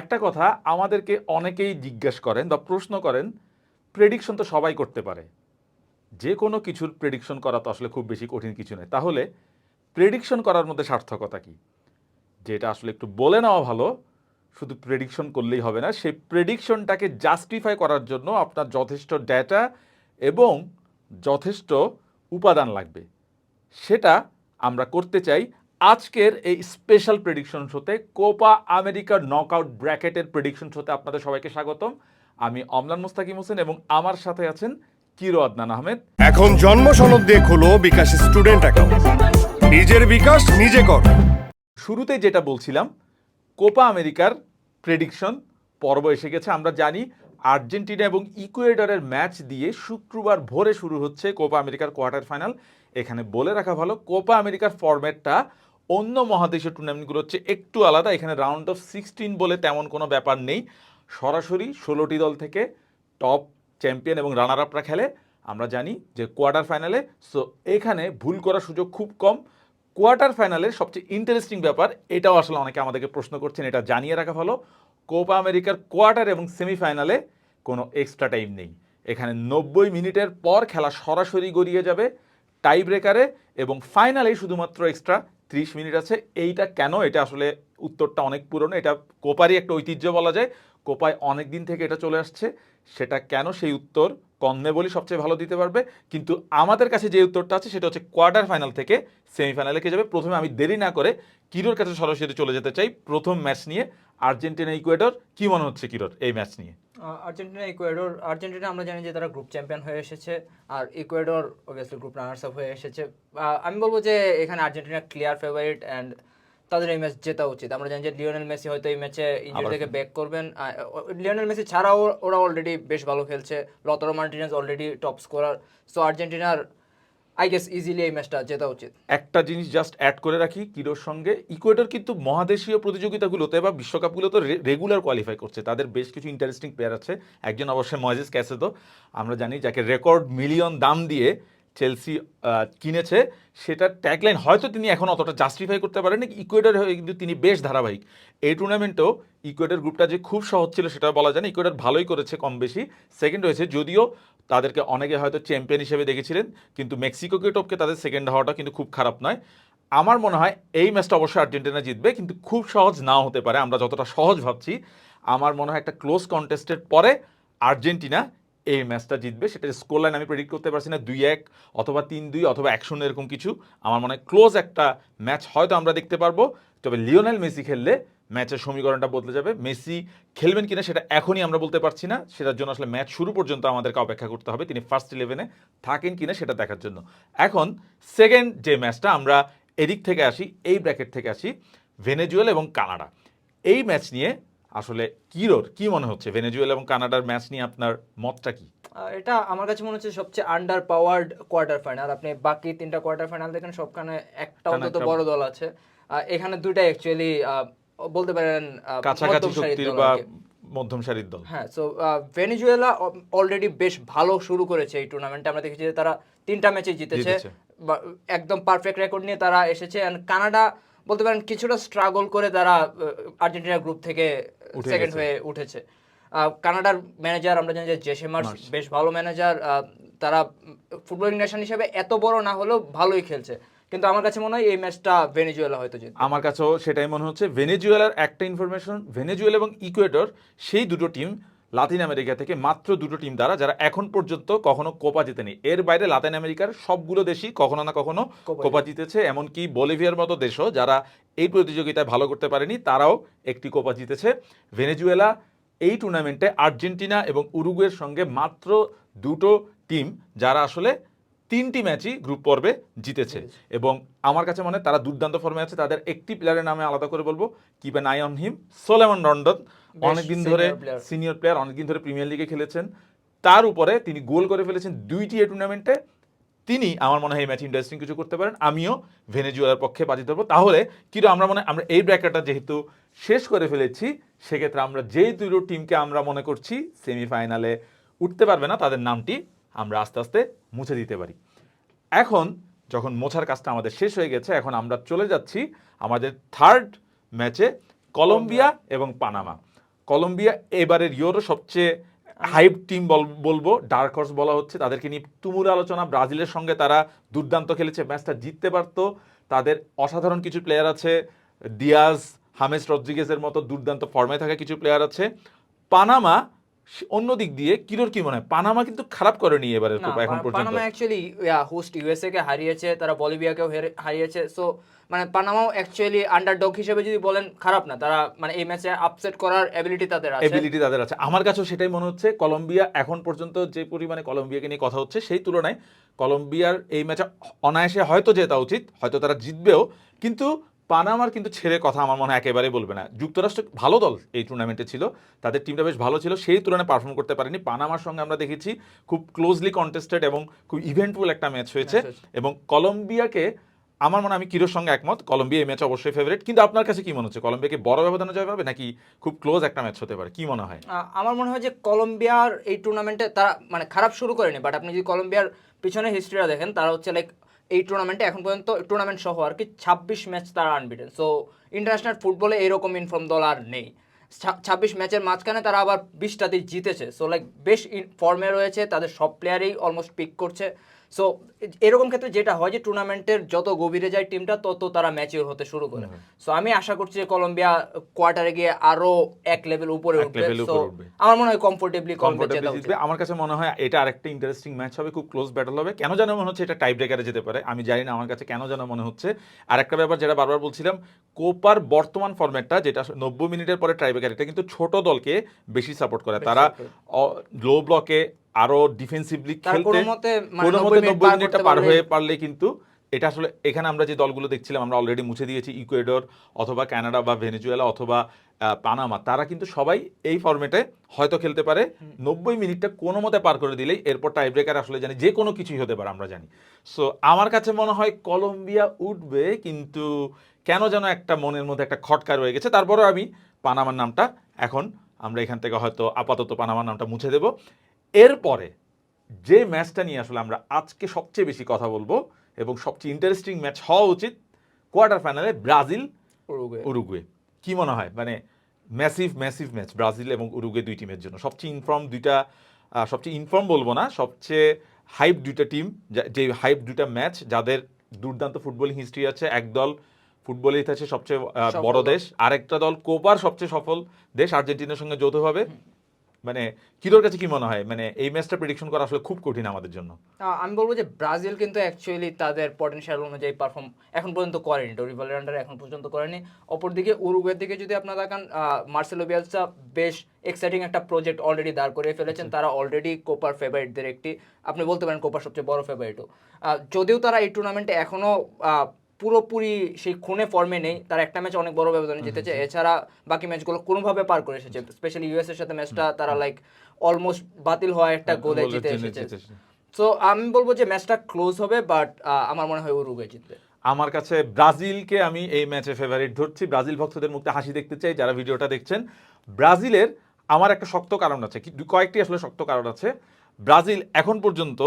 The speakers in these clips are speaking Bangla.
একটা কথা আমাদেরকে অনেকেই জিজ্ঞেস করেন বা প্রশ্ন করেন প্রেডিকশন তো সবাই করতে পারে। যে কোনো কিছুর প্রেডিকশন করা তো আসলে খুব বেশি কঠিন কিছু নয়। তাহলে প্রেডিকশন করার মধ্যে সার্থকতা কি? যেটা আসলে একটু বলে নেওয়া ভালো, শুধু প্রেডিকশন করলেই হবে না, সেই প্রেডিকশনটাকে জাস্টিফাই করার জন্য আপনার যথেষ্ট ডেটা এবং যথেষ্ট উপাদান লাগবে। সেটা আমরা করতে চাই আজকের এই স্পেশাল প্রেডিকশন শোতে কোপা আমেরিকার নকআউট ব্র্যাকেটের প্রেডিকশন শোতে আপনাদের সবাইকে স্বাগতম। আমি অমলান মুস্তাকিম হোসেন এবং আমার সাথে আছেন কিরো আদনান আহমেদ। এখন জন্ম সনদ দিয়ে খোলো বিকাশ স্টুডেন্ট অ্যাকাউন্ট নিজের বিকাশ নিজে কর। শুরুতে যেটা বলছিলাম কোপা আমেরিকার প্রেডিকশন পর্ব এসে গেছে। আমরা জানি আর্জেন্টিনা এবং ইকুয়েডরের ম্যাচ দিয়ে শুক্রবার ভোরে শুরু হচ্ছে কোপা আমেরিকার কোয়ার্টার ফাইনাল এখানে বলে রাখা ভালো কোপা আমেরিকার ফরম্যাটটা অন্য মহাদেশের টুর্নামেন্টগুলো হচ্ছে একটু আলাদা। এখানে রাউন্ড অফ সিক্সটিন বলে তেমন কোনো ব্যাপার নেই। সরাসরি ষোলোটি দল থেকে টপ চ্যাম্পিয়ন এবং রানার আপরা খেলে। আমরা জানি যে কোয়ার্টার ফাইনালে সো এখানে ভুল করার সুযোগ খুব কম। কোয়ার্টার ফাইনালের সবচেয়ে ইন্টারেস্টিং ব্যাপার, এটাও আসলে অনেকে আমাদেরকে প্রশ্ন করছেন, এটা জানিয়ে রাখা ভালো। কোপা আমেরিকার কোয়ার্টার এবং সেমিফাইনালে কোনো এক্সট্রা টাইম নেই। এখানে নব্বই মিনিটের পর খেলা সরাসরি গড়িয়ে যাবে টাই ব্রেকারে এবং ফাইনালে শুধুমাত্র এক্সট্রা ত্রিশ মিনিট আছে। এইটা কেন? এটা আসলে উত্তরটা অনেক পুরনো। এটা কোপারই একটা ঐতিহ্য বলা যায়। কোপায় অনেক দিন থেকে এটা চলে আসছে। সেটা কেন সেই উত্তর কন্নে বলি সবচেয়ে ভালো দিতে পারবে। কিন্তু আমাদের কাছে যে উত্তরটা আছে সেটা হচ্ছে কোয়ার্টার ফাইনাল থেকে সেমিফাইনালে কে যাবে। প্রথমে আমি দেরি না করে কিরোর কাছে সরাসরি চলে যেতে চাই। প্রথম ম্যাচ নিয়ে আর্জেন্টিনা, ইকুয়েডর, কি মনে হচ্ছে কিরোর এই ম্যাচ নিয়ে? আর্জেন্টিনা, ইকুয়েডর, আর্জেন্টিনা আমরা জানি যে তারা গ্রুপ চ্যাম্পিয়ন হয়ে এসেছে আর Ecuador obviously group runners up হয়ে এসেছে। আমি বলব যে এখানে আর্জেন্টিনা ক্লিয়ার ফেভারিট অ্যান্ড তাদের এই ম্যাচ জেতা উচিত। আমরা জানি যে লিওনেল মেসি হয়তো এই ম্যাচে ইঞ্জুরি থেকে ব্যাক করবেন। লিওনেল মেসি ছাড়াও ওরা অলরেডি বেশ ভালো খেলছে। Lautaro Martinez already top scorer so আর্জেন্টিনার আই গেস ইজিলি এই ম্যাচটা জেতা উচিত। একটা জিনিস জাস্ট অ্যাড করে রাখি কিরোর সঙ্গে। ইকুয়েডর কিন্তু মহাদেশীয় প্রতিযোগিতাগুলোতে বা বিশ্বকাপগুলোতে রেগুলার কোয়ালিফাই করছে। তাদের বেশ কিছু ইন্টারেস্টিং প্লেয়ার আছে। একজন অবশ্যই ময়েজেস ক্যাসেদো। আমরা জানি যাকে রেকর্ড মিলিয়ন দাম দিয়ে চেলসি কিনেছে, সেটার ট্যাগলাইন হয়তো তিনি এখন অতটা জাস্টিফাই করতে পারেননি ইকুয়েডর হয়ে কিন্তু তিনি বেশ ধারাবাহিক। এই টুর্নামেন্টেও ইকুয়েডার গ্রুপটা যে খুব সহজ ছিল সেটা বলা যায় না ইকুয়েডার ভালোই করেছে কম বেশি। সেকেন্ড হয়েছে, যদিও তাদেরকে অনেকে হয়তো চ্যাম্পিয়ন হিসেবে দেখেছিলেন, কিন্তু মেক্সিকোকে টপকে তাদের সেকেন্ড হওয়াটা কিন্তু খুব খারাপ নয়। আমার মনে হয় এই ম্যাচটা অবশ্যই আর্জেন্টিনা জিতবে, কিন্তু খুব সহজ নাও হতে পারে, আমরা যতটা সহজ ভাবছি। আমার মনে হয় একটা ক্লোজ কন্টেস্টের পরে আর্জেন্টিনা এই ম্যাচটা জিতবে সেটা স্কোর লাইন আমি প্রেডিক্ট করতে পারছি না। দুই এক অথবা তিন দুই অথবা এক শূন্য এরকম কিছু। আমার মনে হয় ক্লোজ একটা ম্যাচ হয়তো আমরা দেখতে পারব। তবে লিওনেল মেসি খেললে ম্যাচের সমীকরণটা বদলে যাবে। মেসি খেলবেন কিনা সেটা এখনই আমরা বলতে পারছি না। সেটার জন্য আসলে ম্যাচ শুরু পর্যন্ত আমাদেরকে অপেক্ষা করতে হবে। তিনি ফার্স্ট ইলেভেনে থাকেন কিনা সেটা দেখার জন্য। এখন সেকেন্ড যে ম্যাচটা আমরা এদিক থেকে আসি, এই ব্র্যাকেট থেকে আসি ভেনেজুয়েল এবং কানাডা এই ম্যাচ নিয়ে আসলে কিরোর কি মনে হচ্ছে? ভেনেজুয়েল এবং কানাডার ম্যাচ নিয়ে আপনার মতটা কি? এটা আমার কাছে মনে হচ্ছে সবচেয়ে আন্ডার পাওয়ার্ড কোয়ার্টার ফাইনাল আপনি বাকি তিনটা কোয়ার্টার ফাইনাল দেখেন সবখানে একটা অন্তত বড় দল আছে। এখানে দুইটা অ্যাকচুয়ালি বলতে পারেন কাছাকাছি শক্তির বা মধ্যম সারির দল। হ্যাঁ সো ভেনিজুয়েলা অলরেডি বেশ ভালো শুরু করেছে এই টুর্নামেন্টে আমরা দেখেছি যে তারা তিনটা ম্যাচে জিতেছে। একদম পারফেক্ট রেকর্ড নিয়ে তারা এসেছে। অ্যান্ড কানাডা বলতে পারেন কিছুটা স্ট্রাগল করে তারা আর্জেন্টিনা গ্রুপ থেকে সেকেন্ড হয়ে উঠেছে। কানাডার ম্যানেজার আমরা জানি যে জেসেমার্স মার্স। বেশ ভালো ম্যানেজার তারা ফুটবল নেশন হিসেবে এত বড় না হলেও ভালোই খেলছে। কিন্তু আমার কাছে মনে হয় এই ম্যাচটা ভেনেজুয়েলা হয়তো জিতবে। আমার কাছেও সেটাই মনে হচ্ছে। ভেনেজুয়েলার একটা ইনফরমেশন ভেনেজুয়েলা এবং ইকুয়েটর সেই দুটো টিম লাতিন আমেরিকা থেকে মাত্র দুটো টিম দ্বারা যারা এখন পর্যন্ত কখনো কোপা জিতেনি। এর বাইরে লাতিন আমেরিকার সবগুলো দেশই কখনো না কখনো কোপা জিতেছে। এমনকি বলিভিয়ার মতো দেশও যারা এই প্রতিযোগিতায় ভালো করতে পারেনি তারাও একটি কোপা জিতেছে। ভেনেজুয়েলা এই টুর্নামেন্টে আর্জেন্টিনা এবং উরুগুয়ের সঙ্গে মাত্র দুটো টিম যারা আসলে তিনটি ম্যাচই গ্রুপ পর্বে জিতেছে। এবং আমার কাছে মনে হয় তারা দুর্দান্ত ফর্মে আছে তাদের একটি প্লেয়ারের নামে আলাদা করে বলব keep an eye on him Salomon Rondon অনেকদিন ধরে সিনিয়র প্লেয়ার অনেকদিন ধরে প্রিমিয়ার লিগে খেলেছেন। তার উপরে তিনি গোল করে ফেলেছেন দুইটি এ টুর্নামেন্টে তিনি আমার মনে হয় এই ম্যাচ ইন্টারেস্টিং কিছু করতে পারেন। আমিও ভেনেজুয়েলার পক্ষে বাজি ধরবো। তাহলে কিন্তু আমরা মনে আমরা এই ব্র্যাকেটটা যেহেতু শেষ করে ফেলেছি সেক্ষেত্রে আমরা যেই দুটো টিমকে আমরা মনে করছি সেমিফাইনালে উঠতে পারবে না তাদের নামটি আমরা আস্তে আস্তে মুছে দিতে পারি। এখন যখন মোছার কাজটা আমাদের শেষ হয়ে গেছে এখন আমরা চলে যাচ্ছি আমাদের থার্ড ম্যাচে কলম্বিয়া এবং পানামা। কলম্বিয়া এবারের ইউরো সবচেয়ে হাইপ টিম বলব ডার্ক হর্স বলা হচ্ছে। তাদেরকে নিয়ে তুমুল আলোচনা। ব্রাজিলের সঙ্গে তারা দুর্দান্ত খেলেছে। ম্যাচটা জিততে পারতো। তাদের অসাধারণ কিছু প্লেয়ার আছে। ডিয়াজ হামেস রদ্রিগেজের মতো দুর্দান্ত ফর্মে থাকা কিছু প্লেয়ার আছে। পানামা অন্য দিক দিয়ে কিরোর কি মনে হয়? পানামা কিন্তু খারাপ করেনি এবারের না এখন পর্যন্ত। পানামা অ্যাকচুয়ালি হোস্ট ইউএসএ কে হারিয়েছে তারা বলিভিয়াকেও হেরে- হারিয়েছে। সো মানে পানামাও অ্যাকচুয়ালি আন্ডারডগ হিসেবে যদি বলেন খারাপ না। তারা মানে এই ম্যাচে আপসেট করার এবিলিটি তাদের আছে। এবিলিটি তাদের আছে। আমার কাছেও সেটাই মনে হচ্ছে কলম্বিয়া এখন পর্যন্ত যে পরিমাণে কলম্বিয়াকে নিয়ে কথা হচ্ছে সেই তুলনায় কলম্বিয়ার এই ম্যাচে অনায়াসে হয়তো জেতা উচিত হয়তো তারা জিতবেও কিন্তু পানামার কিন্তু ছেড়ে কথা আমার মনে হয় একেবারে বলবে না। যুক্তরাষ্ট্র ভালো দল এই টুর্নামেন্টে ছিল তাদের টিমটা বেশ ভালো ছিল সেই তুলনায় পারফর্ম করতে পারেনি। পানামার সঙ্গে আমরা দেখেছি খুব ক্লোজলি কন্টেস্টেড এবং খুব ইভেন্টফুল একটা ম্যাচ হয়েছে হয়েছে। এবং কলম্বিয়াকে আমার মনে আমি কিরোর সঙ্গে একমত। কলম্বিয়া এই ম্যাচ অবশ্যই ফেভারিট কিন্তু আপনার কাছে কি মনে হচ্ছে? কলম্বিয়াকে বড় ব্যবধানে জয় পাবে নাকি খুব ক্লোজ একটা ম্যাচ হতে পারে? কি মনে হয়? আমার মনে হয় যে কলম্বিয়ার এই টুর্নামেন্টে তারা মানে খারাপ শুরু করেনি। বাট আপনি যদি কলম্বিয়ার পিছনে হিস্ট্রিটা দেখেন, তারা হচ্ছে লাইক এই টুর্নামেন্টে এখন পর্যন্ত টুর্নামেন্ট সহ আর কি ছাব্বিশ ম্যাচ তারা আনবিটেন সো ইন্টারন্যাশনাল ফুটবলে এরকম ইনফর্ম দল আর নেই। ছাব্বিশ ম্যাচের মাঝখানে তারা আবার বিশটাতেই জিতেছে। সো লাইক বেশ ফর্মে রয়েছে, তাদের সব প্লেয়ারই অলমোস্ট পিক করছে। সো এরকম ক্ষেত্রে যেটা হয় যে টুর্নামেন্টের যত গভীরে যায় টিমটা তত তারা ম্যাচিওর হতে শুরু করে। সো আমি আশা করছি যে কলম্বিয়া কোয়ার্টারে গিয়ে আরও এক লেভেল উপরে উঠবে। সো আমার মনে হয় কমফোর্টেবলি কমফোর্টেবলি জিতবে। আমার কাছে মনে হয় এটা আরেকটা ইন্টারেস্টিং ম্যাচ হবে খুব ক্লোজ ব্যাটল হবে। কেন যেন মনে হচ্ছে এটা টাই ব্রেকারে যেতে পারে। আমি জানি না আমার কাছে কেন যেন মনে হচ্ছে। আর একটা ব্যাপার যেটা বারবার বলছিলাম কোপার বর্তমান ফরম্যাটটা যেটা নব্বই মিনিটের পরে টাই ব্রেকার এটা কিন্তু ছোট দলকে বেশি সাপোর্ট করে। তারা লো ব্লকে আরও ডিফেন্সিভলি খেলতে কোনো মতে মানে কোনো 90 মতে মিনিট নব্বই মিনিটটা পার হয়ে পারলে কিন্তু এটা আসলে এখানে আমরা যে দলগুলো দেখছিলাম আমরা অলরেডি মুছে দিয়েছি ইকুয়েডর অথবা কানাডা বা ভেনেজুয়েলা অথবা পানামা তারা কিন্তু সবাই এই ফরম্যাটে হয়তো খেলতে পারে। নব্বই মিনিটটা কোনো মতে পার করে দিলেই এরপর টাই ব্রেকার আসলে জানি যে কোনো কিছুই হতে পারে আমরা জানি। সো আমার কাছে মনে হয় কলম্বিয়া উঠবে কিন্তু কেন যেন একটা মনের মধ্যে একটা খটকা রয়ে গেছে। তারপরেও আমি পানামার নামটা এখন আমরা এখান থেকে হয়তো আপাতত পানামার নামটা মুছে দেব। এরপরে যে ম্যাচটা নিয়ে আসলে আমরা আজকে সবচেয়ে বেশি কথা বলব এবং সবচেয়ে ইন্টারেস্টিং ম্যাচ হওয়া উচিত কোয়ার্টার ফাইনালে ব্রাজিল উরুগুয়ে। কি মনে হয়? মানে ম্যাসিভ ম্যাসিভ ম্যাচ ব্রাজিল এবং উরুগুয়ে দুই টিমের জন্য। সবচেয়ে ইনফর্ম দুইটা সবচেয়ে ইনফর্ম বলব না সবচেয়ে হাইপ দুইটা টিম যে হাইপ দুইটা ম্যাচ যাদের দুর্দান্ত ফুটবলিং হিস্ট্রি আছে একদল ফুটবলের ইতিহাসে সবচেয়ে বড় দেশ আরেকটা দল কোপার সবচেয়ে সফল দেশ আর্জেন্টিনার সঙ্গে যৌথভাবে। মানে কিরোর কাছে কি মনে হয়? মানে এই ম্যাচটা প্রেডিকশন করা আসলে খুব কঠিন আমাদের জন্য। আমি বলব যে ব্রাজিল কিন্তু অ্যাকচুয়ালি তাদের পটেনশিয়াল অনুযায়ী পারফর্ম এখন পর্যন্ত করেনি। ডোরিভালের আন্ডারে এখন পর্যন্ত করেনি। অপরদিকে উরুগুয়ের দিকে যদি আপনারা তাকান মার্সেলো বিয়ালসা বেশ এক্সাইটিং একটা প্রজেক্ট অলরেডি দাঁড় করে ফেলেছেন। তারা অলরেডি কোপার ফেভারিটদের একটি আপনি বলতে পারেন কোপার সবচেয়ে বড় ফেভারিটও যদিও তারা এই টুর্নামেন্টে এখনও আহ, পুরোপুরি সেই খুনে ফর্মে নেই। তারা একটা ম্যাচ অনেক বড় ব্যবধানে জিতেছে। এছাড়া বাকি ম্যাচগুলো কোনোভাবে পার করে এসেছে। স্পেশালি ইউএস এর সাথে ম্যাচটা তারা লাইক অলমোস্ট বাতিল হওয়া একটা গোলে জিতে এসেছে। সো আমি বলব যে ম্যাচটা ক্লোজ হবে বাট আমার মনে হয় উরুগুয়ে জিতবে। আমার কাছে ব্রাজিলকে আমি এই ম্যাচে ফেভারিট ধরছি। ব্রাজিল ভক্তদের মুখে হাসি দেখতে চাই যারা ভিডিওটা দেখছেন। ব্রাজিলের আমার একটা শক্ত কারণ আছে। কি কয়েকটি আসলে শক্ত কারণ আছে। ব্রাজিল এখন পর্যন্ত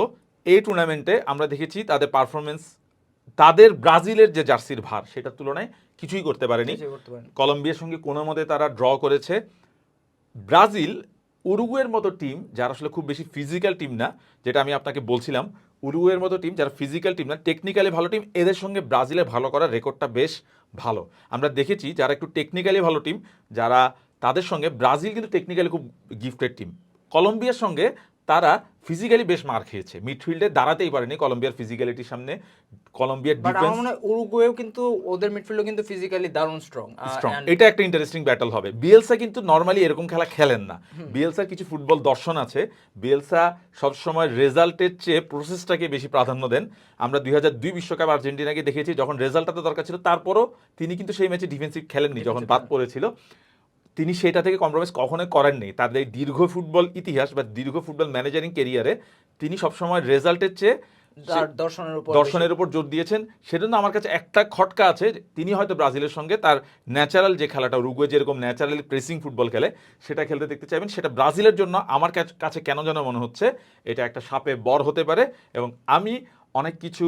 এই টুর্নামেন্টে আমরা দেখেছি তাদের পারফরমেন্স তাদের ব্রাজিলের যে জার্সির ভার সেটার তুলনায় কিছুই করতে পারেনি। কলম্বিয়ার সঙ্গে কোনো মতে তারা ড্র করেছে। ব্রাজিল উরুগুয়ের মতো টিম যারা আসলে খুব বেশি ফিজিক্যাল টিম না যেটা আমি আপনাকে বলছিলাম উরুগুয়ের মতো টিম যারা ফিজিক্যাল টিম না টেকনিক্যালি ভালো টিম এদের সঙ্গে ব্রাজিলে ভালো করার রেকর্ডটা বেশ ভালো। আমরা দেখেছি যারা একটু টেকনিক্যালি ভালো টিম যারা তাদের সঙ্গে ব্রাজিল কিন্তু টেকনিক্যালি খুব গিফটেড টিম কলম্বিয়ার সঙ্গে তারা ফিজিক্যালি বেশ মার খেয়েছে। মিডফিল্ডে দাঁড়াতেই পারেনি কলম্বিয়ার ফিজিক্যালিটির সামনে। কলম্বিয়ার ডিফেন্স মনে উরুগুয়েও কিন্তু ওদের মিডফিল্ডও কিন্তু ফিজিক্যালি দারুণ স্ট্রং স্ট্রং এটা একটা ইন্টারেস্টিং ব্যাটল হবে। বিএলসা কিন্তু নর্মালি এরকম খেলা খেলেন না। বিএলসার কিছু ফুটবল দর্শন আছে। বিএলসা সবসময় রেজাল্টের চেয়ে প্রসেসটাকে বেশি প্রাধান্য দেন। আমরা দুই হাজার দুই বিশ্বকাপ আর্জেন্টিনাকে দেখেছি যখন রেজাল্টটা তো দরকার ছিল তারপরও তিনি কিন্তু সেই ম্যাচে ডিফেন্সিভ খেলেননি যখন বাদ পড়েছিল। তিনি সেটা থেকে কম্প্রোমাইজ কখনোই করেননি। তার এই দীর্ঘ ফুটবল ইতিহাস বা দীর্ঘ ফুটবল ম্যানেজারিং কেরিয়ারে তিনি সবসময় রেজাল্টের চেয়ে দর্শনের উপর দর্শনের উপর জোর দিয়েছেন। সেজন্য আমার কাছে একটা খটকা আছে তিনি হয়তো ব্রাজিলের সঙ্গে তার ন্যাচারাল যে খেলাটা উরুগুয়ে যেরকম ন্যাচারালি প্রেসিং ফুটবল খেলে সেটা খেলতে দেখতে চাইবেন। সেটা ব্রাজিলের জন্য আমার কাছে কেন যেন মনে হচ্ছে এটা একটা সাপে বর হতে পারে এবং আমি অনেক কিছু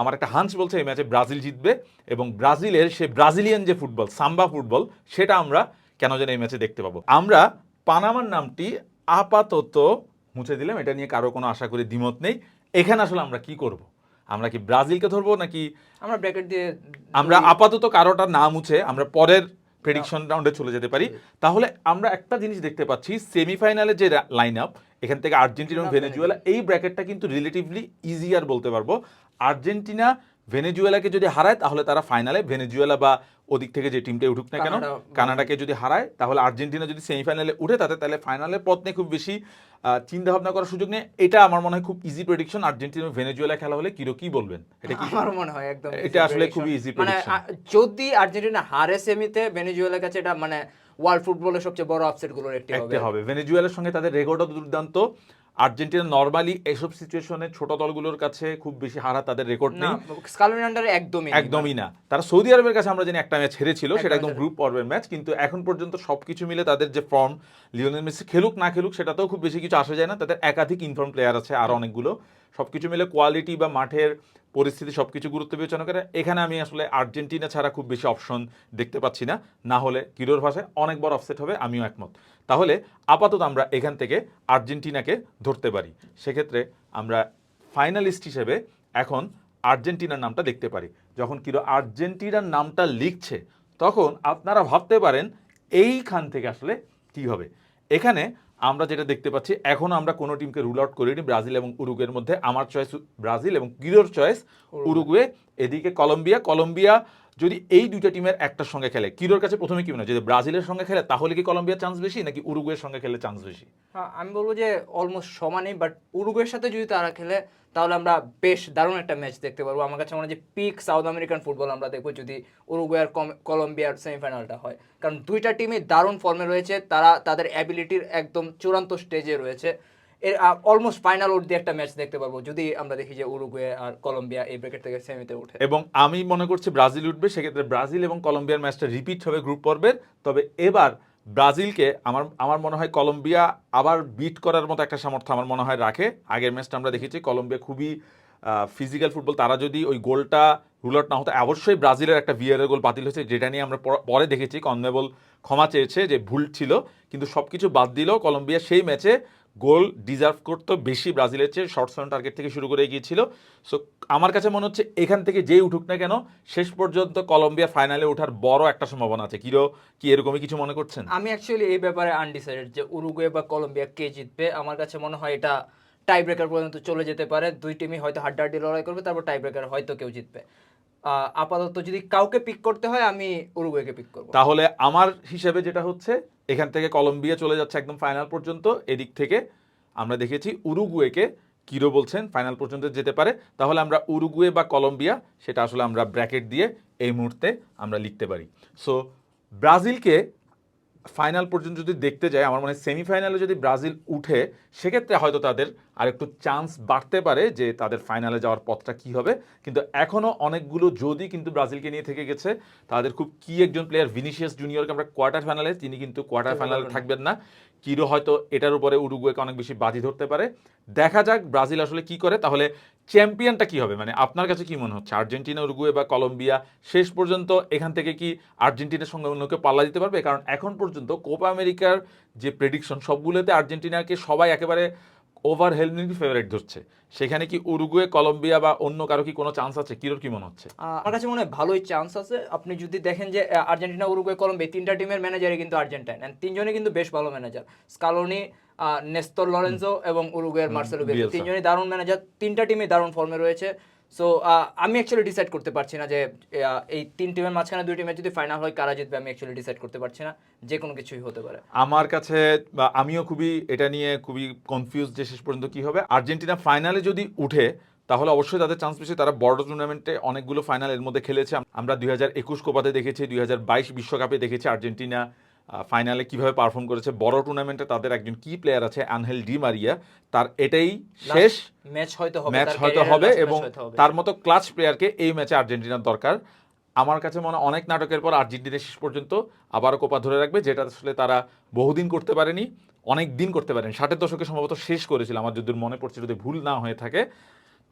আমার একটা হাঞ্চ বলছে এই ম্যাচে ব্রাজিল জিতবে এবং ব্রাজিলের সে ব্রাজিলিয়ান যে ফুটবল সাম্বা ফুটবল সেটা আমরা কেন যেন এই ম্যাচে দেখতে পাবো। আমরা পানামার নামটি আপাতত মুছে দিলাম। এটা নিয়ে কারও কোনো আশা করি দ্বিমত নেই। এখানে আসলে আমরা কি করব? আমরা কি ব্রাজিলকে ধরবো নাকি আমরা ব্র্যাকেট দিয়ে আমরা আপাতত কারোটা না মুছে আমরা পরের প্রেডিকশন রাউন্ডে চলে যেতে পারি। তাহলে আমরা একটা জিনিস দেখতে পাচ্ছি সেমিফাইনালে যে লাইন আপ এখান থেকে আর্জেন্টিনা ভেনেজুয়েলা এই ব্র্যাকেটটা কিন্তু রিলেটিভলি ইজিয়ার বলতে পারব। আর্জেন্টিনা ভেনেজুয়েলাকে যদি হারায় তাহলে তারা ফাইনালে ভেনেজুয়েলা বা ওদিক থেকে যে টিমটা উঠুক না কেন কানাডাকে যদি হারায় তাহলে আর্জেন্টিনা যদি সেমিফাইনালে উঠে তাতে তাহলে ফাইনালের পথ নিয়ে খুব বেশি চিন্তা ভাবনা করার সুযোগ নেই। এটা আমার মনে হয় খুব ইজি প্রেডিকশন আর্জেন্টিনা ভেনেজুয়েলা খেলা হলে কিরো কি বলবেন? এটা কি আমার মনে হয় একদম এটা আসলে। খুবই easy মানে যদি আর্জেন্টিনা হারে সেমিতে ভেনেজুয়েলার কাছে এটা মানে ওয়ার্ল্ড ফুটবলের সবচেয়ে বড় আপসেটগুলোর একটি হবে একটা হবে। ভেনেজুয়েলার সঙ্গে তাদের রেকর্ডও দুর্দান্ত। আর্জেন্টিনা নর্মালি এসব সিচুয়েশনে ছোট দলগুলোর কাছে খুব বেশি হারা তাদের রেকর্ড না নেই। স্কালোনি আন্ডারে একদমই একদমই না। তারা সৌদি আরবের কাছে আমরা জানি একটা ম্যাচ হেরেছিল সেটা একদম গ্রুপ পর্বের ম্যাচ কিন্তু এখন পর্যন্ত সবকিছু মিলে তাদের যে ফর্ম লিওনেল মেসি খেলুক না খেলুক সেটাতেও খুব বেশি কিছু আসা যায় না। তাদের একাধিক ইনফর্ম প্লেয়ার আছে আর অনেকগুলো। সবকিছু মিলে কোয়ালিটি বা মাঠের পরিস্থিতি সব কিছু গুরুত্ব বিবেচনা করে এখানে আমি আসলে আর্জেন্টিনা ছাড়া খুব বেশি অপশন দেখতে পাচ্ছি না। না হলে কিরোর ভাষায় অনেক বড় অফসেট হবে, আমিও একমত। তাহলে আপাতত আমরা এখান থেকে আর্জেন্টিনাকে ধরতে পারি। সেক্ষেত্রে আমরা ফাইনালিস্ট হিসেবে এখন আর্জেন্টিনার নামটা দেখতে পারি। যখন কিরো আর্জেন্টিনার নামটা লিখছে, তখন আপনারা ভাবতে পারেন এইখান থেকে আসলে কি হবে। এখানে আমরা যেটা দেখতে পাচ্ছি এখনও আমরা কোনো টিমকে রুল আউট করিনি ব্রাজিল এবং উরুগুয়ের মধ্যে। আমার চয়েস ব্রাজিল এবং কিরোর চয়েস উরুগুয়ে। এদিকে কলম্বিয়া কলম্বিয়া যদি এই দুইটা টিমের একটার সঙ্গে খেলে কিরোর কাছে প্রথমে কি মনে যদি ব্রাজিলের সঙ্গে খেলে তাহলে কি কলম্বিয়ার চান্স বেশি নাকি উরুগুয়ের সঙ্গে খেলে চান্স বেশি? হ্যাঁ, আমি বলব যে অলমোস্ট সমানই বাট উরুগুয়ের সাথে যদি তারা খেলে তাহলে আমরা বেশ দারুণ একটা ম্যাচ দেখতে পারব। আমার কাছে মনে হয় যে পিক সাউথ আমেরিকান ফুটবল আমরা দেখব যদি উরুগুয়ার কলম্বিয়ার সেমিফাইনালটা হয়। কারণ দুইটা টিমই দারুণ ফর্মে রয়েছে তারা তাদের অ্যাবিলিটির একদম চূড়ান্ত স্টেজে রয়েছে। এর অলমোস্ট ফাইনাল অব্দি একটা ম্যাচ দেখতে পারব। যদি আমরা দেখি যে উরুগুয়ে আর কলম্বিয়া এই ব্রেকেট থেকে সেমিতে উঠে। এবং আমি মনে করছি ব্রাজিল উঠবে, সেক্ষেত্রে ব্রাজিল এবং কলম্বিয়ার ম্যাচটা রিপিট হবে গ্রুপ পর্বের। তবে এবার ব্রাজিলকে আমার আমার মনে হয় কলম্বিয়া আবার বিট করার মতো একটা সামর্থ্য আমার মনে হয় রাখে। আগের ম্যাচটা আমরা দেখেছি, কলম্বিয়া খুবই ফিজিক্যাল ফুটবল তারা যদি ওই গোলটা রুল আউট না হতো, অবশ্যই ব্রাজিলের একটা ভিআরের গোল বাতিল হয়েছে, যেটা নিয়ে আমরা পর- পরে দেখেছি। কনমেবল ক্ষমা চেয়েছে যে ভুল ছিল, কিন্তু সব কিছু বাদ দিলেও কলম্বিয়া সেই ম্যাচে গোল ডিজার্ভ করতো বেশি ব্রাজিলের চেয়ে, শর্ট সাউন্ড টার্গেট থেকে শুরু করে গিয়েছিল সো আমার কাছে মনে হচ্ছে এখান থেকে যেই উঠুক না কেন, শেষ পর্যন্ত কলম্বিয়া ফাইনালে ওঠার বড় একটা সম্ভাবনা আছে। কিরো, কি এরকমই কিছু মনে করছেন? আমি অ্যাকচুয়ালি এই ব্যাপারে আনডিসাইডেড যে উরুগুয়ে বা কলম্বিয়া কে জিতবে। আমার কাছে মনে হয় এটা টাই ব্রেকার পর্যন্ত চলে যেতে পারে। দুই টিমই হয়তো হাড্ডাহাড্ডি লড়াই করবে, তারপর টাই ব্রেকার হয়তো কেউ জিতবে। আপাতত যদি কাউকে পিক করতে হয়, আমি উরুগুয়েকে পিক করব। তাহলে আমার হিসেবে যেটা হচ্ছে, এখান থেকে কলম্বিয়া চলে যাচ্ছে একদম ফাইনাল পর্যন্ত, এদিক থেকে আমরা দেখেছি উরুগুয়েকে কিরো বলছেন ফাইনাল পর্যন্ত যেতে পারে। তাহলে আমরা উরুগুয়ে বা কলম্বিয়া, সেটা আসলে আমরা ব্র্যাকেট দিয়ে এই মুহূর্তে আমরা লিখতে পারি। সো ব্রাজিলকে ফাইনাল পর্যন্ত যদি দেখতে যাই, আমার মনে হয় সেমিফাইনালে যদি ব্রাজিল উঠে, সেক্ষেত্রে হয়তো তাদের আর একটু চান্স বাড়তে পারে যে তাদের ফাইনালে যাওয়ার পথটা কি হবে। কিন্তু এখনও অনেকগুলো যদি কিন্তু ব্রাজিলকে নিয়ে থেকে গেছে তাদের খুব কি একজন প্লেয়ার ভিনিসিয়াস জুনিয়রকে আমরা কোয়ার্টার ফাইনালে তিনি কিন্তু কোয়ার্টার ফাইনালে থাকবেন না। কিরো হয়তো এটার উপরে উরুগুয়েকে অনেক বেশি বাজি ধরতে পারে। দেখা যাক ব্রাজিল আসলে কি করে। তাহলে চ্যাম্পিয়নটা কি হবে? মানে আপনার কাছে কি মনে হচ্ছে? আর্জেন্টিনা উরুগুয়ে বা কলম্বিয়া শেষ পর্যন্ত এখান থেকে কি আর্জেন্টিনার সঙ্গে অন্য কেউ পাল্লা দিতে পারবে? কারণ এখন পর্যন্ত কোপা আমেরিকার যে প্রেডিকশন সবগুলোতে আর্জেন্টিনাকে সবাই একেবারে ওভার হেলমিংলি ফেভারিট ধরছে। সেখানে কি উরুগুয়ে কলম্বিয়া বা অন্য কারও কি কোনো চান্স আছে? কিরোর কি মনে হচ্ছে? আমার কাছে মনে হয় ভালোই চান্স আছে। আপনি যদি দেখেন যে আর্জেন্টিনা উরুগুয়ে কলম্বিয়া তিনটা টিমের ম্যানেজারই কিন্তু আর্জেন্টাইন। তিনজনই কিন্তু বেশ ভালো ম্যানেজার স্কালোনি নেস্তর লরেন্সো এবং উরুগুয়ের মার্সেলো তিনজনই দারুণ ম্যানেজার তিনটা টিমই দারুণ ফর্মে রয়েছে। সো আমি অ্যাকচুয়ালি ডিসাইড করতে পারছি না যে এই তিন টিমের মাঝখানে দুই টিমের যদি ফাইনাল হয়, কারা জিতবে আমি অ্যাকচুয়ালি ডিসাইড করতে পারছি না। যে কোনো কিছুই হতে পারে। আমার কাছে আমিও খুবই এটা নিয়ে খুবই কনফিউজ যে শেষ পর্যন্ত কি হবে। আর্জেন্টিনা ফাইনালে যদি উঠে, তাহলে অবশ্যই তাদের চান্স পেয়েছে তারা বড় টুর্নামেন্টে অনেকগুলো ফাইনাল এর মধ্যে খেলেছে। আমরা দুই হাজার একুশ কোপাতে দেখেছি, দুই হাজার বাইশ বিশ্বকাপে দেখেছি আর্জেন্টিনা। ফাইনালে কীভাবে পারফর্ম করেছে বড় টুর্নামেন্টে তাদের একজন কি প্লেয়ার আছে আনহেল ডি মারিয়া তার এটাই শেষ। ম্যাচ হয়তো হবে ম্যাচ হয়তো হবে এবং তার মতো ক্লাচ প্লেয়ারকে এই ম্যাচে আর্জেন্টিনার দরকার। আমার কাছে মনে হয় অনেক নাটকের পর আর্জেন্টিনা শেষ পর্যন্ত আবারও কোপা ধরে রাখবে যেটা আসলে তারা বহুদিন করতে পারেনি অনেক দিন করতে পারেনি। ষাটের দশকে সম্ভবত শেষ করেছিল আমার যদি মনে পড়ছে যদি ভুল না হয়ে থাকে।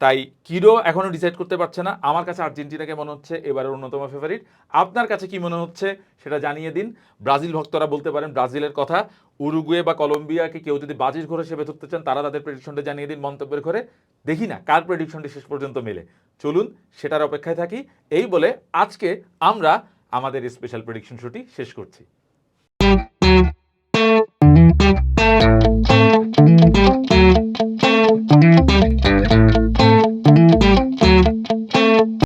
তাই কিরো এখনও ডিসাইড করতে পারছে না। আমার কাছে আর্জেন্টিনাকে মনে হচ্ছে এবারের অন্যতম ফেভারিট আপনার কাছে কি মনে হচ্ছে সেটা জানিয়ে দিন। ব্রাজিল ভক্তরা বলতে পারেন ব্রাজিলের কথা। উরুগুয়ে বা কলম্বিয়াকে কেউ যদি বাজির ঘরে সেবে ধরতে চান, তারা তাদের প্রেডিকশনটা জানিয়ে দিন মন্তব্যের ঘরে। দেখি না কার প্রেডিকশনটি শেষ পর্যন্ত মেলে। চলুন সেটার অপেক্ষায় থাকি। এই বলে আজকে আমরা আমাদের স্পেশাল প্রেডিকশন শোটি শেষ করছি।